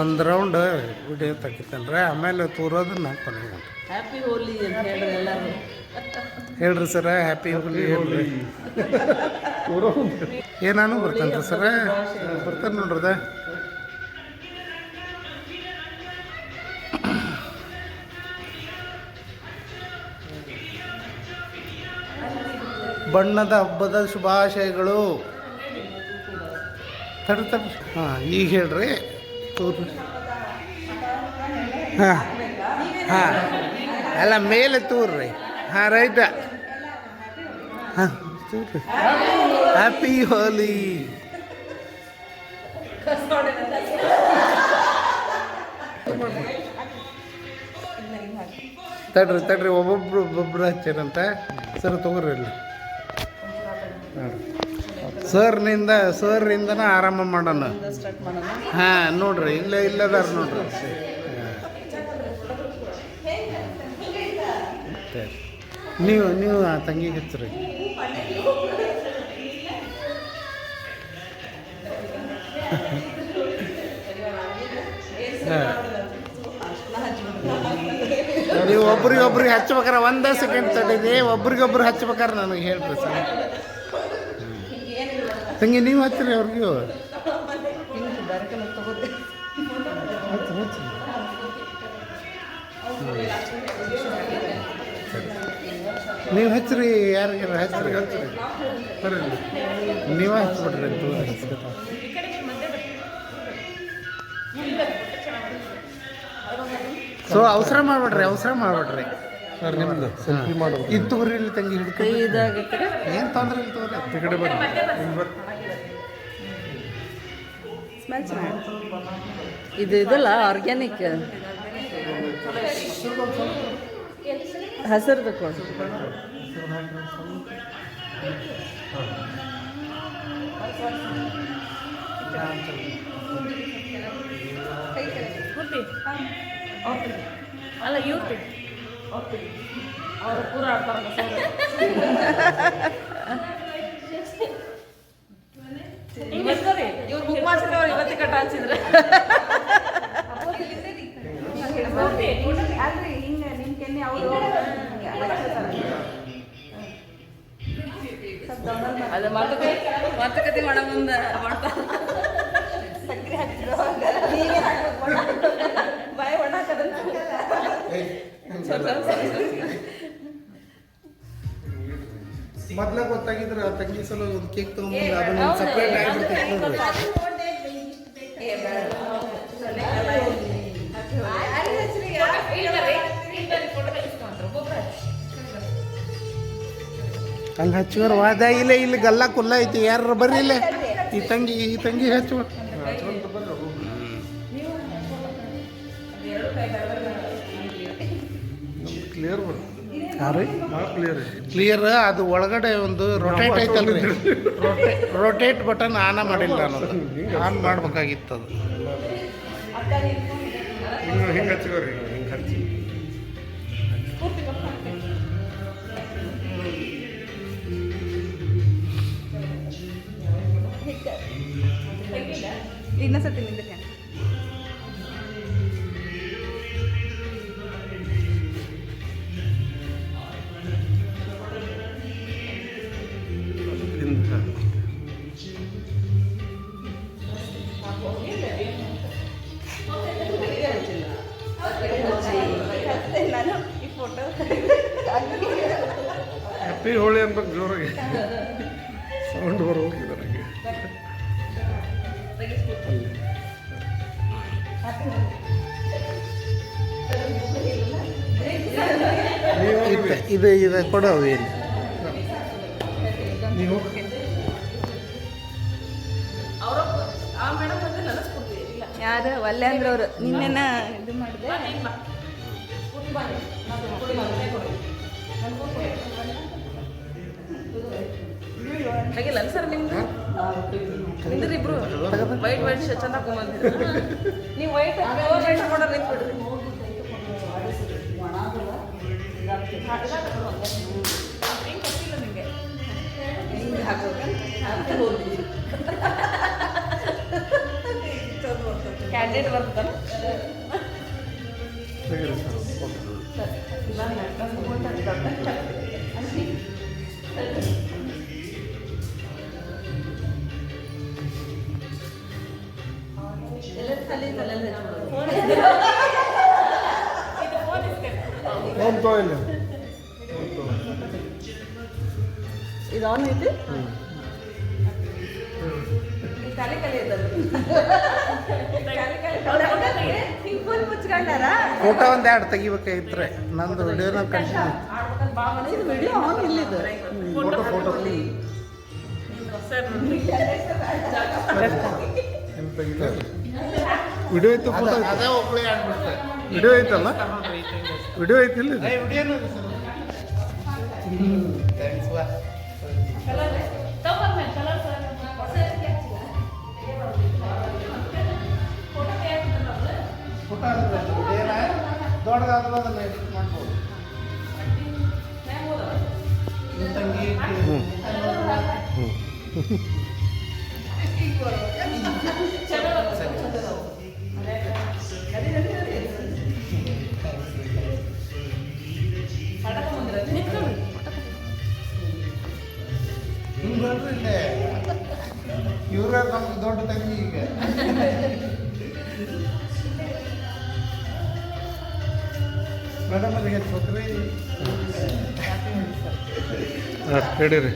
ಒಂದು round video ತೆಗಿತಾನ್ರಿ ಆಮೇಲೆ ತೂರೋದು ನಾನು ಕೊನೆಗೆ ಹ್ಯಾಪಿ ಹೋಲಿ ಅಂತ ಹೇಳ್ರಿ ಎಲ್ಲರೂ. ಹೇಳ್ರಿ ಸರ ಹ್ಯಾಪಿ ಹೋಲಿ ಹೇಳ್ರಿ. ಏನಾನು ನಾನು ಬರ್ತಾನೆ ರೀ ಸರ? ಬರ್ತಾನೆ ನೋಡ್ರದ ಬಣ್ಣದ ಹಬ್ಬದ ಶುಭಾಶಯಗಳು. ತಡ ತಡ ಹಾಂ ಈಗ ಹೇಳ್ರಿ. ತೋರಿ ಹಾಂ. ಹಾಂ. ಅಲ್ಲ ಮೇಲೆ ತೂರ್ರಿ. ಹಾಂ ರೈಟ ಹಾಂ ಹ್ಯಾಪಿ ಹೋಲಿ ತಡ್ರಿ ತಡ್ರಿ, ಒಬ್ಬೊಬ್ರು ಒಬ್ಬೊಬ್ರು ಹಚ್ಚಾರಂತ ಸರ್, ತಗೋರಿ ಇಲ್ಲಿ ಸರ್ನಿಂದ ಸರ್ನಿಂದನ ಆರಾಮ ಮಾಡೋಣ. ಹಾಂ, ನೋಡ್ರಿ, ಇಲ್ಲ, ಇಲ್ಲದಾರ ನೋಡ್ರಿ. ನೀವು ನೀವು ಆ ತಂಗಿಗೆ ಹಚ್ಚ್ರಿ. ನೀವು ಒಬ್ರಿಗೊಬ್ರಿಗೆ ಒಬ್ರಿಗೆ ಹಚ್ಬೇಕಾರೆ, ಒಂದೇ ಸೆಕೆಂಡ್ ತಡೀರಿ. ಒಬ್ರಿಗೊಬ್ರು ಹಚ್ಬೇಕಾರೆ, ನನಗೆ ಹೇಳ್ರಿ ಸರ್. ತಂಗಿ ನೀವು ಹಚ್ಚಿರಿ ಅವ್ರಿಗೂ? ನೀವು ಹಚ್ಚಿರಿ ಯಾರಿಗಾರ ಹಚ್ಚಿರಿ ಹಚ್ಚಿರಿ ಬರ್ರಿ ನೀವೇ ಹಚ್ಬಿಡ್ರಿ ಸೊ ಅವಸರ ಮಾಡ್ಬೇಡ್ರಿ ಅವಸರ ಮಾಡ್ಬೇಡ್ರಿ. ಸರ್ ನಿಮ್ದು? ಸೆಲ್ಫಿ ಮಾಡೋದು ಇದು ತಗೋರಿ ಇಲ್ಲಿ ತಂಗಿ ಹಿಡ್ಕೊ ಕೈ ಇದಾಗತ್ತೆ. ಏನು ತೊಂದ್ರೆ ಇಲ್ಲ ತಗೋರಿ. ಈ ಕಡೆ ಬರ್ರಿ ಸ್ಮೆಲ್ ಚೆನ್ನಾಗಿ ಇದು ಇದಲ್ಲ ಆರ್ಗ್ಯಾನಿಕ್ ಹಸಿರ್ದು ಕೊಡು. ಅಲ್ಲ ಇವ್ರು ಅವರು ಪೂರ ಇವ್ರು ಬುಕ್ ಮಾಡ್ಸಿದವ್ರು ಇವತ್ತಿ ಕಟ್ಟ ಹಚ್ಚಿದ್ರೆ ಅದು ಮಾತುಕತೆ ಮಾತುಕತೆ ಮಾಡೋ ಮುಂದೆ ಮಾಡ್ತಾರೆ ಬಾಯಿ ಒಣ ಮೊದ್ಲ ಗೊತ್ತಾಗಿದ್ರೆ ಆ ತಂಗಿ ಸಲ ಒಂದು ಕೇಕ್ ಅದನ್ನ ಸಪ್ರೇಟ್ ನೋಡ್ರಿ. ಅಲ್ಲಿ ಹಚ್ಚುವರ ವಾದ ಇಲ್ಲ ಇಲ್ಲಿ ಗಲ್ಲ ಕುಲ್ಲ ಐತಿ. ಯಾರು ಬರ್ರಿ ಇಲ್ಲ? ಈ ತಂಗಿ ಈ ತಂಗಿ ಹಚ್ಚುವ ಕ್ಲಿಯರ್ ಯಾರು ಭಾಳ ಕ್ಲಿಯರ್ ಕ್ಲಿಯರ್ ಅದು ಒಳಗಡೆ ಒಂದು ರೊಟೇಟ್ ಐತಲ್ರಿ. ರೊಟೇ ರೊಟೇಟ್ ಬಟನ್ ಆನ್ ಮಾಡಿಲ್ಲ ನಾನು. ಆನ್ ಮಾಡ್ಬೇಕಾಗಿತ್ತು ಅದು. ಹಿಂಗೆ ಹಚ್ಚಿವ್ರಿ ಹಿಂಗೆ ಹಚ್ಚಿ. ಹ್ಯಾಪಿ ಹೋಳಿ ಅನ್ಬೇಕು ಜೋರಾಗಿ ಸೌಂಡ್ ಬರೋಗಿದೆ ನನಗೆ ಇತ್ತ- ಇದು ಇದು ಕೊಡು ಏನು ಯಾರು? ಅವರು ನಿನ್ನೆನ ಇದು ಮಾಡಿದೆ. ಹಾಗಿಲ್ಲ ಸರ್ ನಿಮ್ದು? ಇದ್ರಿ ವೈಟ್ ವೈಟ್ ಚಂದ ನೀವು ವೈಟ್ ವೈಟ್ ನಿಂತ್ಬಿಡ್ರಿ. ಹಾಕೋದು ಕ್ಯಾಟ್ ಎಡಿಟ್ ಬರ್ತದಲ್ಲ ತೆಗೀರಿ ಸರ್ ಫೋಟೋ ಫೋನ್ ತೋ ಇಲ್ಲ ಇದು ಆನ್ ಐತಿ ತಲೆ ಮುಚ್ಕೊಂಡಾರ? ಫೋಟೋ ಒಂದು ಎರಡು ತೆಗಿಬೇಕಾಗಿದ್ರೆ ನಂದು ವಿಡಿಯೋನ ವಿಡಿಯೋ ಫೋಟೋ ಫೋಟೋ ವಿಡಿಯೋ ಐತೆ ಫೋಟೋ ವಿಡಿಯೋ ಐತಲ್ಲ ವಿಡಿಯೋ ಐತಿಲ್ಲ ಇದು ವಿಡಿಯೋನು ಸರ್ ಥ್ಯಾಂಕ್ಸ್ ಬಾ ಫೋಟೋ ಏನ ದೊಡ್ಡದಾದ್ರೂ ಅದನ್ನ ಎಡಿಟ್ ಮಾಡ್ಬೋದು ನಿಮ್ ತಂಗಿ ಹಿಂಗ್ ಹಿಡೀರಿ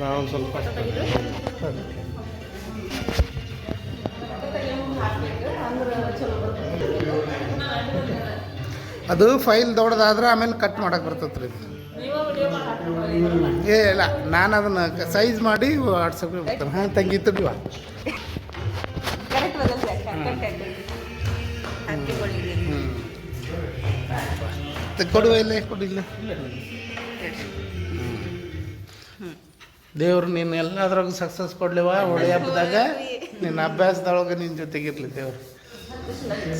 ನಾವು ಸ್ವಲ್ಪ ಅದು ಫೈಲ್ ದೊಡ್ಡದಾದ್ರೆ ಆಮೇಲೆ ಕಟ್ ಮಾಡಕ್ಕೆ ಬರ್ತೈತೆ ರೀ ಏ, ಇಲ್ಲ, ನಾನು ಅದನ್ನು ಸೈಜ್ ಮಾಡಿ ವಾಟ್ಸಪ್ಗೆ ಬರ್ತೇನೆ ಹಾಂ ತಂಗಿತ್ತು ಬಿವಾ ಕೊಡುವ ಇಲ್ಲ ಕೊಡಿಲ್ಲ ದೇವ್ರು ನೀನು ಎಲ್ಲದ್ರಾಗ ಸಕ್ಸಸ್ ಕೊಡ್ಲಿವ? ಹೋಳಿ ಹಬ್ಬದಾಗ ನಿನ್ನ ಅಭ್ಯಾಸದೊಳಗೆ ನಿನ್ನ ಜೊತೆಗಿರ್ಲಿ ದೇವ್ರು.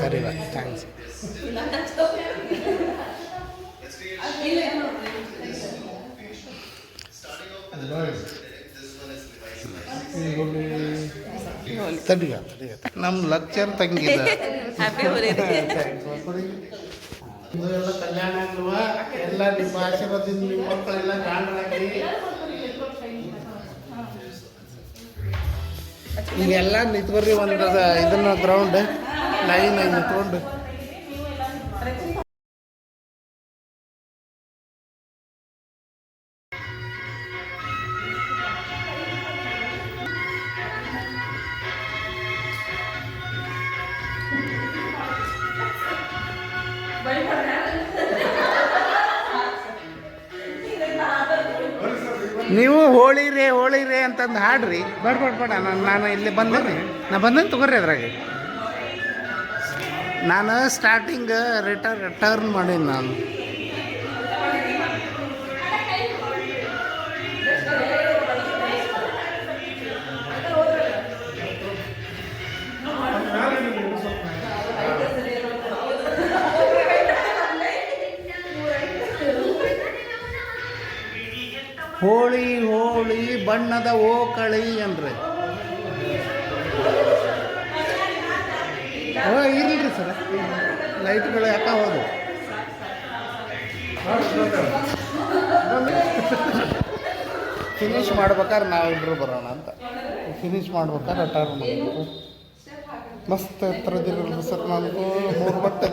ಸರಿ ಬಾ ಥ್ಯಾಂಕ್ಸ್ ತಡಿಗ ತಡಿಗ ನಮ್ಮ ಲಕ್ಷರ್ ತಂಗಿದ. ಎಲ್ಲ ಕಲ್ಯಾಣ ಆಗ್ಲವ ಎಲ್ಲ ನಿಮ್ಮ ಆಶೀರ್ವಾದದಿಂದ ನಿಮ್ಮ ಮಕ್ಕಳೆಲ್ಲ ಕಾಣಲಾಗ್ಲಿ ಈಗೆಲ್ಲ ನಿಂತ್ಬರ್ರಿ ಒಂದು ಇದನ್ನ ಗ್ರೌಂಡ್ ಲೈನ್ ನಿಂತ್ಕೊಂಡು. ನೀವು ಹೋಳಿ ರೇ ಹೋಳಿ ರೇ ಅಂತಂದು ಹಾಡ್ರಿ. ಬೇಡ ಬೇಡ ಬೇಡ. ನಾನು ನಾನು ಇಲ್ಲಿ ಬಂದೇನೆ ನಾ ಬಂದೇನೆ ತಗೋರಿ ಅದ್ರಾಗೆ. ನಾನು ಸ್ಟಾರ್ಟಿಂಗ್ ರಿಟರ್ನ್ ಟರ್ನ್ ಮಾಡೀನಿ ನಾನು. ಹೋಳಿ ಹೋಳಿ ಬಣ್ಣದ ಓಕಳಿ ಅನ್ರಿ ಇರಲಿ ಸರ್. ಲೈಟ್ಗಳು ಯಾಕೆ ಹೋದು ಫಿನಿಶ್ ಮಾಡ್ಬೇಕಾದ್ರೆ ನಾವಿಬ್ರು ಬರೋಣ ಅಂತ. ಫಿನಿಶ್ ಮಾಡ್ಬೇಕಾದ್ರೆ ಟರ್ನ್ ಮಸ್ತ್ ಎತ್ತರದಿರಲ್ಲ ಸರ್ ನನಗೂ ಮೂರು ಬಟ್ಟೆ.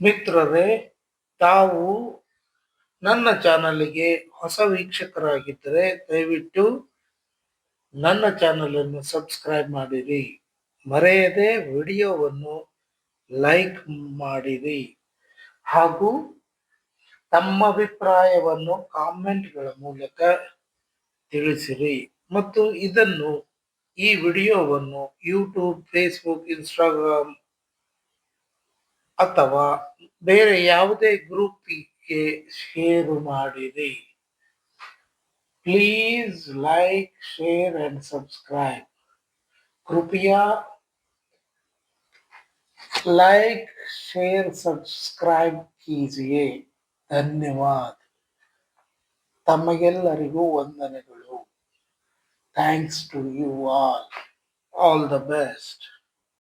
ಮಿತ್ರರೇ, ತಾವು ನನ್ನ ಚಾನಲ್ಗೆ ಹೊಸ ವೀಕ್ಷಕರಾಗಿದ್ದರೆ ದಯವಿಟ್ಟು ನನ್ನ ಚಾನಲನ್ನು ಸಬ್ಸ್ಕ್ರೈಬ್ ಮಾಡಿರಿ. ಮರೆಯದೆ ವಿಡಿಯೋವನ್ನು ಲೈಕ್ ಮಾಡಿರಿ. ಹಾಗೂ ತಮ್ಮ ಅಭಿಪ್ರಾಯವನ್ನು ಕಾಮೆಂಟ್ಗಳ ಮೂಲಕ ತಿಳಿಸಿರಿ. ಮತ್ತು ಇದನ್ನು ಈ ವಿಡಿಯೋವನ್ನು ಯೂಟ್ಯೂಬ್, ಫೇಸ್ಬುಕ್, ಇನ್ಸ್ಟಾಗ್ರಾಮ್ ಅಥವಾ ಬೇರೆ ಯಾವುದೇ ಗ್ರೂಪಿಗೆ ಶೇರ್ ಮಾಡಿರಿ please like share and subscribe कृपया लाइक शेयर सब्सक्राइब कीजिए ಧನ್ಯವಾದ ತಮಗೆಲ್ಲರಿಗೂ ವಂದನೆಗಳು thanks to you all all the best